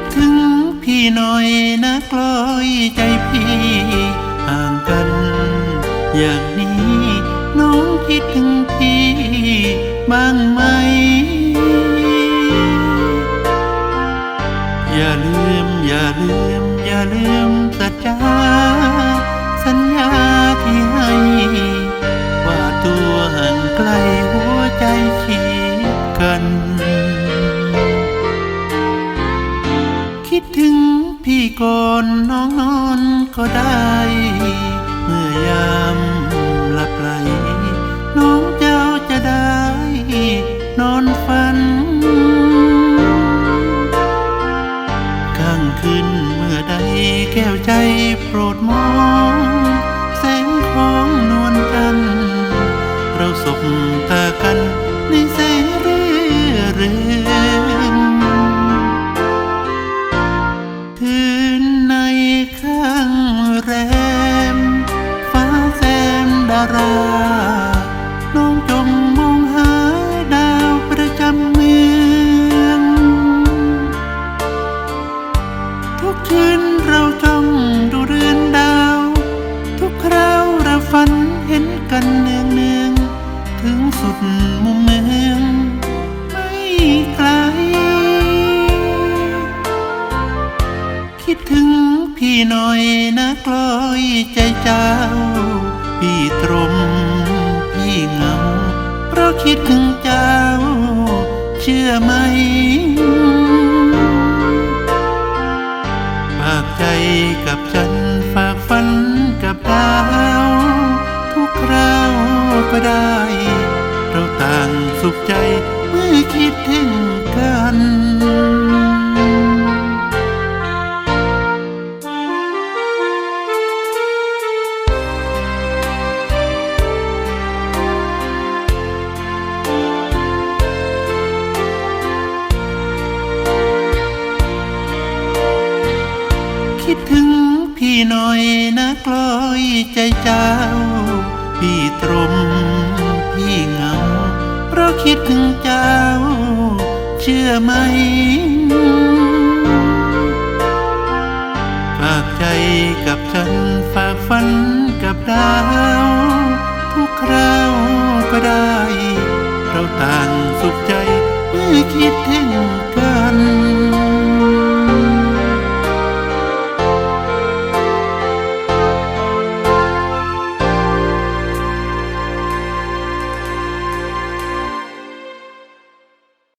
คิดถึงพี่หน่อยนะกลอยใจพี่ห่างกัน อย่างนี้น้องคิดถึงพี่บ้างไหม อย่าลืมอย่าลืม อย่าลืมสัจจา ก่อนน้องนอนก็ได้ เมื่อยามหลับไหลน้องเจ้าจะได้ นอนฝันข้างคืนเมื่อใดแก้วใจโปรดมอง ในข้างแรม ฟ้าแซมดาราน้องจงมองหาดาวประจำเมือง ทุกคืนเราจ้องดูเรือนดาว ทุกคราวเราฝันเห็นกันเนืองเนืองๆถึงสุด พี่หน่อยนะกลอยใจเจ้า พี่ตรม พี่เงา เพราะคิดถึงเจ้า เชื่อไหมฝากใจกับฉันฝากฝันกับดาว ทุกคราวก็ได้ เราต่างสุขใจเมื่อคิดถึง หน่อยนะกลอยใจเจ้า พี่ตรมพี่เงา เพราะคิดถึงเจ้า เชื่อไหมฝากใจกับฉันฝากฝันกับดาว ทุกคราวก็ได้ เราต่างสุขใจ